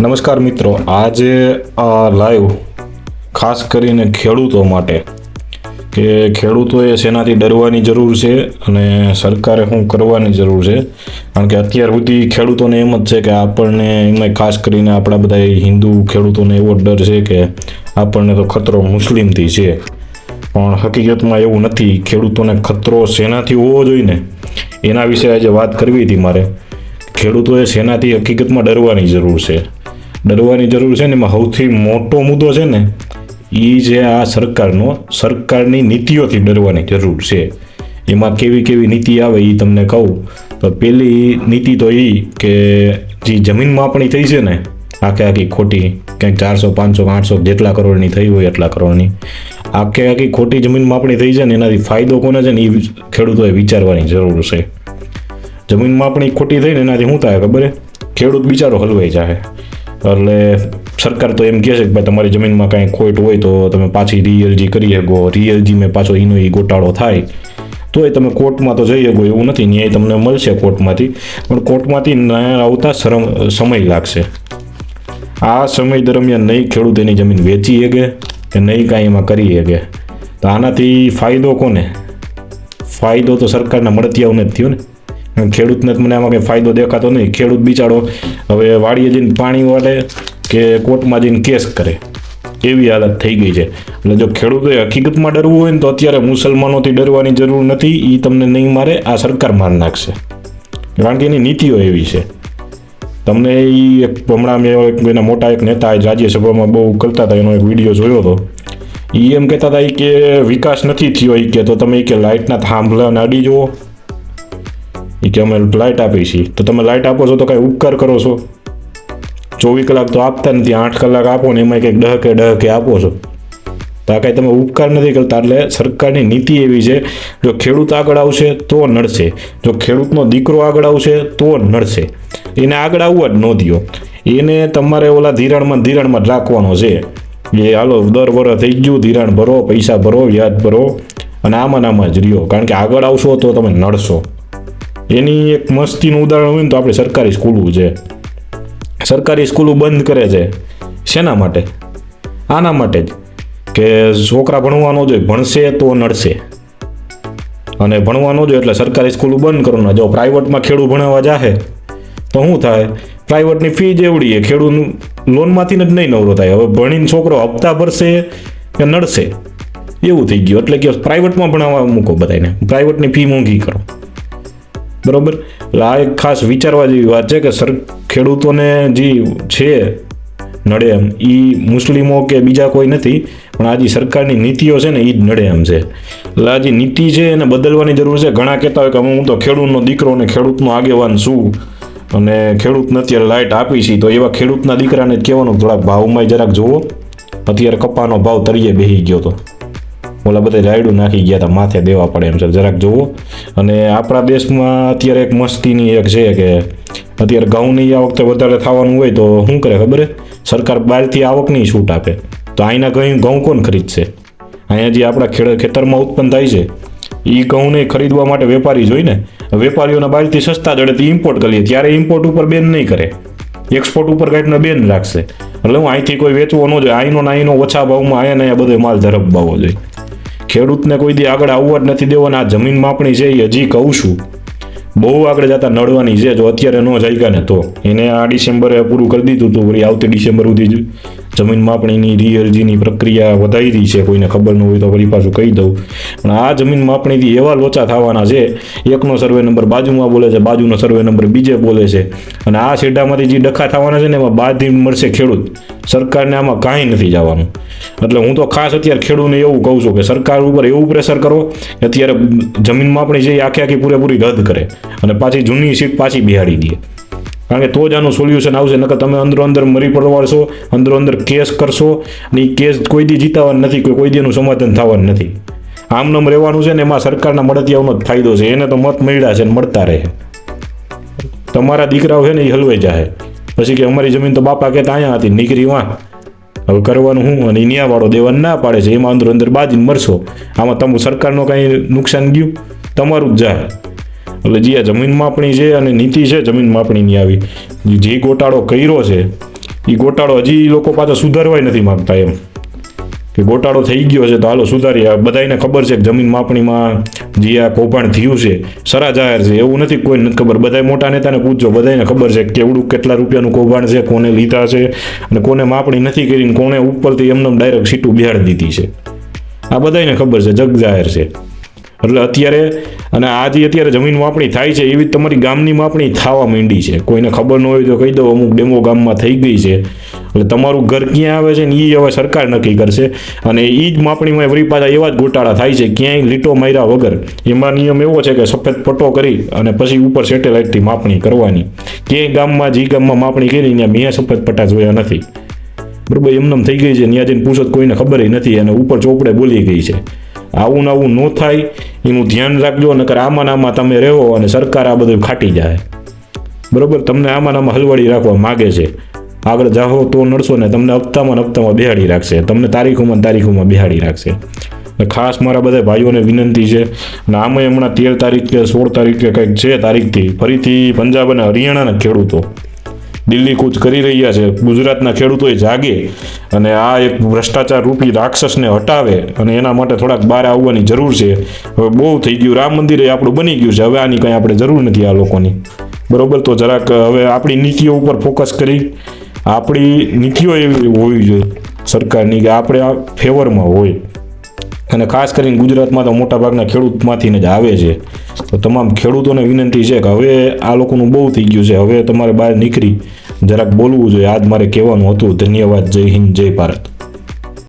નમસ્કાર મિત્રો, આજે આ લાઈવ ખાસ કરીને ખેડૂતો માટે. કે ખેડૂતોએ શેનાથી ડરવાની જરૂર છે અને સરકારે શું કરવાની જરૂર છે? કારણ કે અત્યાર સુધી ખેડૂતોને એમ જ છે કે આપણને એમાં ખાસ કરીને આપણા બધા હિન્દુ ખેડૂતોને એવો ડર છે કે આપણને તો ખતરો મુસ્લિમથી છે. પણ હકીકતમાં એવું નથી. ખેડૂતોને ખતરો શેનાથી હોવો જોઈએ ને એના વિશે આજે વાત કરવી હતી મારે. ખેડૂતોએ શેનાથી હકીકતમાં ડરવાની જરૂર છે? ડરવાની જરૂર છે ને એમાં સૌથી મોટો મુદ્દો છે ને એ છે આ સરકારનો, સરકારની નીતિઓથી ડરવાની જરૂર છે. એમાં કેવી કેવી નીતિ આવે એ તમને કહું. તો પહેલી નીતિ તો એ કે જે જમીન માપણી થઈ છે ને, આખે આખી ખોટી, ક્યાંક ચારસો, પાંચસો, આઠસો, જેટલા કરોડની થઈ હોય એટલા કરોડની, આખે આખી ખોટી જમીન માપણી થઈ છે ને એનાથી ફાયદો કોને છે ને એ ખેડૂતોએ વિચારવાની જરૂર છે. જમીન માપણી ખોટી થઈને એનાથી શું થાય ખબર ખેડૂત બિચારો હલવાઈ જાય એટલે સરકાર તો એમ કહે છે કે ભાઈ તમારી જમીનમાં કાંઈ ખોટ હોય તો તમે પાછી રીએલજી કરી શકો. રીએલજીમાં પાછો એનો એ ગોટાળો થાય. તોય તમે કોર્ટમાં તો જઈ શકો એવું નથી. ન્યાય તમને મળશે કોર્ટમાંથી. પણ કોર્ટમાંથી ન્યાય આવતા શરમ, સમય લાગશે. આ સમય દરમિયાન નહીં ખેડૂત એની જમીન વેચી શકે, કે નહીં કાંઈ એમાં કરી શકે. તો આનાથી ફાયદો કોને? ફાયદો તો સરકારના મળતિયાઓને જ થયો ને. ખેડૂતને મને આમાં કંઈ ફાયદો દેખાતો નહીં. ખેડૂત બિચારો હવે વાડીએ જઈને પાણી વાળે કે કોર્ટમાં જઈને કેસ કરે. એવી હાલત થઈ ગઈ છે. એટલે જો ખેડૂતોએ હકીકતમાં ડરવું હોય ને તો અત્યારે મુસલમાનોથી ડરવાની જરૂર નથી એ તમને નહીં મારે, આ સરકાર માર નાખશે. કારણ કે એની નીતિઓ એવી છે. તમને એ એક હમણાં મેં એક એના મોટા એક નેતા રાજ્યસભામાં બહુ કરતા હતા, એનો એક વીડિયો જોયો હતો. એ એમ કહેતા હતા કે વિકાસ નથી થયો એ કે, તો તમે કે લાઇટના થાંભલાને અડી જુઓ. એ કે અમે લાઇટ આપી છીએ. તો તમે લાઇટ આપો છો તો કાંઈ ઉપકાર કરો છો? ચોવીસ કલાક તો આપતા નથી, આઠ કલાક આપો ને એમાં કંઈક ડહકે ડહકે આપો છો. તો આ કાંઈ તમે ઉપકાર નથી કરતા, એટલે સરકારની નીતિ એવી છે, જો ખેડૂત આગળ આવશે તો નડશે. જો ખેડૂતનો દીકરો આગળ આવશે તો નડશે. એને આગળ આવવા જ ન દો એને તમારે ઓલા ધિરાણમાં ધિરાણમાં જ રાખવાનો છે. એ હાલો, દર વર્ષ થઈ ગયું, ધિરાણ ભરો, પૈસા ભરો, વ્યાજ ભરો, અને આમાં આમાં જ રહ્યો. કારણ કે આગળ આવશો તો તમે નડશો. એની એક મસ્તીનું ઉદાહરણ હોય ને તો આપણે સરકારી સ્કૂલો છે. સરકારી સ્કૂલો બંધ કરે છે. શેના માટે? આના માટે જ કે છોકરા ભણવાનો જોઈએ ભણશે તો નડશે. અને ભણવાનો જોઈએ એટલે સરકારી સ્કૂલો બંધ કરવાના. જો પ્રાઇવેટમાં ખેડૂત ભણાવવા જાહે, તો શું થાય? પ્રાઇવેટની ફી જ એવડી છે. ખેડૂત લોનમાંથી જ નહીં નવરો થાય. હવે ભણીને છોકરો હપ્તા ભરશે કે નડશે? એવું થઈ ગયું. એટલે કે પ્રાઇવેટમાં ભણાવવા મૂકો બધાને પ્રાઇવેટની ફી મોંઘી કરો. બરોબર? એટલે આ એક ખાસ વિચારવા જેવી વાત છે કે સર, ખેડૂતોને જે છે નડે એમ એ મુસ્લિમો કે બીજા કોઈ નથી, પણ આ સરકારની નીતિઓ છે ને એ જ નડે એમ છે. એટલે આ જે નીતિ છે એને બદલવાની જરૂર છે. ઘણા કહેતા હોય કે હું તો ખેડૂતનો દીકરો અને ખેડૂતનો આગેવાન છું અને ખેડૂતને અત્યારે લાઇટ આપી છે, તો એવા ખેડૂતના દીકરાને કહેવાનું થોડાક ભાવમાં જરાક જુઓ. અત્યારે કપાનો ભાવ તળિયે બેસી ગયો તો. ઓલા બધા રાયડું નાખી ગયા હતા માથે દેવા પડે એમ છે. જરાક જુઓ. અને આપણા દેશમાં અત્યારે એક મસ્તીની એક છે કે અત્યારે ઘઉંની આ વખતે વધારે થવાનું હોય તો શું કરે ખબર સરકાર બહારથી આવકની છૂટ આપે. તો અહીંના ઘઉં ઘઉં કોણ ખરીદશે? અહીંયા જે આપણા ખેડ ખેતરમાં ઉત્પન્ન થાય છે એ ઘઉંને ખરીદવા માટે વેપારી જોઈને, વેપારીઓના બહારથી સસ્તા દળેથી ઇમ્પોર્ટ કરીએ. ત્યારે ઇમ્પોર્ટ ઉપર બેન નહીં કરે. એક્સપોર્ટ ઉપર કાંઈકને બેન રાખશે. એટલે હું અહીંથી કોઈ વેચવો ન જોઈએ. અહીંનો અહીંનો ઓછા ભાવમાં અહીંયા ને અહીંયા બધો માલ ઝડપવાવો જોઈએ. ખેડૂતને કોઈ દી આગળ આવવા જ નથી દેવાના. આ જમીન માપણી છે એ હજી કહું છું. બહુ આગળ જતા નડવાની છે, જો અત્યારે ન જાય ને તો. એને આ ડિસેમ્બરે પૂરું કરી દીધું હતું વળી આવતી ડિસેમ્બર સુધી જમીન માપણીની રીઅરજીની પ્રક્રિયા વધારી રહી છે, કોઈને ખબર ન હોય તો ફરી પાછું કહી દઉં. પણ આ જમીન માપણીથી એવા લોચા થવાના છે. એકનો સર્વે નંબર બાજુમાં બોલે છે, બાજુનો સર્વે નંબર બીજે બોલે છે. અને આ છેડામાંથી જે ડખા થવાના છે ને એમાં બાધી મળશે ખેડૂત. સરકારને આમાં કાંઈ નથી જવાનું. એટલે હું તો ખાસ અત્યારે ખેડૂતને એવું કહું છું કે સરકાર ઉપર એવું પ્રેશર કરો કે અત્યારે જમીન માપણી છે એ આખી આખી પૂરેપૂરી રદ કરે અને પાછી જૂની સીટ પાછી બિહાડી દે. કારણ કે તો જ આનું સોલ્યુશન આવશે, નકર તમે અંદરો અંદર મરી પડવાડશો, અંદરો અંદર કેસ કરશો, અને એ કેસ કોઈ દી જીતાવાનું નથી, કોઈ દી એનું સમાધાન થવાનું નથી. આમનામ રહેવાનું છે ને એમાં સરકારના મળતિયાઓનો જ ફાયદો છે, એને તો મત મળ્યા છે ને મળતા રહે. તમારા દીકરાઓ છે ને એ હલવાઈ જાય પછી કે અમારી જમીન તો બાપા કહેતા અહીંયા હતી, નીકળી વાં હવે કરવાનું હું અને નિયાવાળો દેવાનું ના પાડે છે, એમાં અંદર અંદર બાજીને મરશો. આમાં તમે સરકારનો કાંઈ નુકસાન ગયું? તમારું જ જાય એટલે જે, આ જમીન માપણી છે અને નીતિ છે જમીન માપણીની આવી. જે ગોટાળો કર્યો છે એ ગોટાળો હજી લોકો પાછા સુધારવાય નથી માગતા એમ. કે ગોટાળો થઈ ગયો છે તો હાલો સુધારીએ. બધાને ખબર છે કે જમીન માપણીમાં જે આ કૌભાંડ થયું છે, સરા જાહેર છે. એવું નથી કોઈ નથી ખબર. બધા મોટા નેતાને પૂછજો. બધાને ખબર છે કેવડું કેટલા રૂપિયાનું કૌભાંડ છે, કોને લીધા છે અને કોને માપણી નથી કરીને કોને ઉપરથી એમને ડાયરેક્ટ સીટું બિહાડી દીધી છે. આ બધાને ખબર છે. જગ જાહેર છે. એટલે અત્યારે, અને આ જે અત્યારે જમીન માપણી થાય છે, એવી તમારી ગામની માપણી થવા માંડી છે. કોઈને ખબર ન હોય તો કહી દો, અમુક ડેમો ગામમાં થઈ ગઈ છે. એટલે તમારું ઘર ક્યાં આવે છે ને એ હવે સરકાર નક્કી કરશે. અને એ જ માપણીમાં વળી પાછા એવા જ ગોટાળા થાય છે, ક્યાંય લીટો માર્યા વગર. એમાં નિયમ એવો છે કે સફેદ પટ્ટો કરી અને પછી ઉપર સેટેલાઇટથી માપણી કરવાની. ક્યાંય ગામમાં જે ગામમાં માપણી કરી, ત્યાં મેં સફેદ પટ્ટા જોયા નથી. બરાબર એમને થઈ ગઈ છે ત્યાં જઈને પૂછત કોઈને ખબર નથી, અને ઉપર ચોપડે બોલી ગઈ છે. આવું આવું ન થાય, એનું ધ્યાન રાખજો, નકર આમાં આમાં તમે રહો અને સરકાર આ બધું ખાટી જાય. બરોબર? તમને આમાં આમાં હલવાડી રાખવા માગે છે. આગળ જાઓ તો નડશો ને તમને હપ્તામાં હપ્તામાં બેહાડી રાખશે. તમને તારીખોમાં તારીખોમાં બેહાડી રાખશે. ખાસ મારા બધા ભાઈઓને વિનંતી છે, અને આમાં હમણાં તેર તારીખ કે સોળ તારીખ કે કંઈક છે તારીખથી. ફરીથી પંજાબ અને હરિયાણાના ખેડૂતો. દિલ્હી કૂચ કરી રહ્યા છે. ગુજરાતના ખેડૂતોએ જાગે અને આ એક ભ્રષ્ટાચાર રૂપી રાક્ષસને હટાવે અને એના માટે થોડાક બહાર આવવાની જરૂર છે. હવે બહુ થઈ ગયું. રામ મંદિર એ આપણું બની ગયું છે. હવે આની કંઈ આપણે જરૂર નથી આ લોકોની. બરોબર? તો જરાક હવે આપણી નીતિઓ ઉપર ફોકસ કરી. આપણી નીતિઓ એવી હોવી જોઈએ સરકારની કે આપણે આ ફેવરમાં હોય. અને ખાસ કરીને ગુજરાતમાં તો મોટાભાગના ખેડૂતમાંથી જ આવે છે. તો તમામ ખેડૂતોને વિનંતી છે કે હવે આ લોકોનું બહુ થઈ ગયું છે. હવે તમારે બહાર નીકળી જરાક બોલવું જોઈએ. આજ મારે કહેવાનું હતું. ધન્યવાદ. જય હિન્દ, જય ભારત.